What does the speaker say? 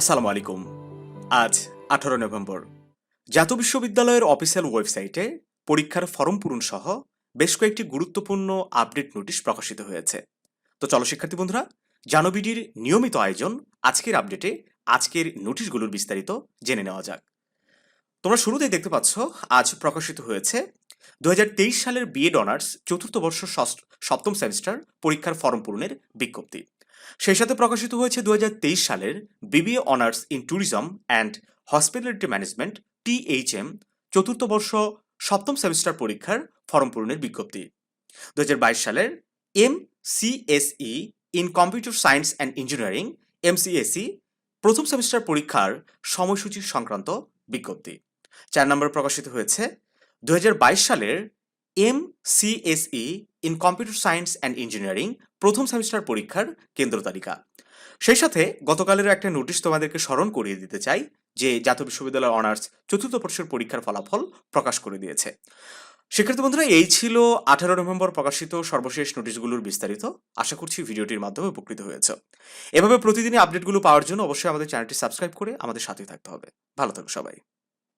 আসসালামু আলাইকুম। আজ আঠারো নভেম্বর। জাতীয় বিশ্ববিদ্যালয়ের অফিসিয়াল ওয়েবসাইটে পরীক্ষার ফর্ম পূরণ সহ বেশ কয়েকটি গুরুত্বপূর্ণ আপডেট নোটিশ প্রকাশিত হয়েছে। তো চলো শিক্ষার্থী বন্ধুরা, জানবিডির নিয়মিত আয়োজন আজকের আপডেটে আজকের নোটিশগুলোর বিস্তারিত জেনে নেওয়া যাক। তোমরা শুরুতেই দেখতে পাচ্ছ, আজ প্রকাশিত হয়েছে দু হাজার তেইশ সালের বিএড অনার্স চতুর্থ বর্ষ সপ্তম সেমিস্টার পরীক্ষার ফর্ম পূরণের বিজ্ঞপ্তি। সেই সাথে প্রকাশিত হয়েছে দুহাজার তেইশ সালের BBA honours in tourism and hospitality management THM চতুর্থ বর্ষ সপ্তম সেমিস্টার পরীক্ষার ফর্ম পূরণের বিজ্ঞপ্তি। দু হাজার বাইশ সালের M CSE in computer science and engineering MCSE প্রথম সেমিস্টার পরীক্ষার সময়সূচি সংক্রান্ত বিজ্ঞপ্তি। চার নম্বর প্রকাশিত হয়েছে দু হাজার বাইশ সালের M CSE in computer science and engineering প্রথম সেমিস্টার পরীক্ষার কেন্দ্র তালিকা। সেই সাথে গতকালের একটা নোটিশ তোমাদেরকে স্মরণ করিয়ে দিতে চাই, যে জাতীয় বিশ্ববিদ্যালয় অনার্স চতুর্থ বর্ষের পরীক্ষার ফলাফল প্রকাশ করে দিয়েছে। শিক্ষার্থী বন্ধুরা, এই ছিল আঠারো নভেম্বর প্রকাশিত সর্বশেষ নোটিশগুলোর বিস্তারিত। আশা করছি ভিডিওটির মাধ্যমে উপকৃত হয়েছে। এভাবে প্রতিদিনই আপডেটগুলো পাওয়ার জন্য অবশ্যই আমাদের চ্যানেলটি সাবস্ক্রাইব করে আমাদের সাথে থাকতে হবে। ভালো থাকো সবাই।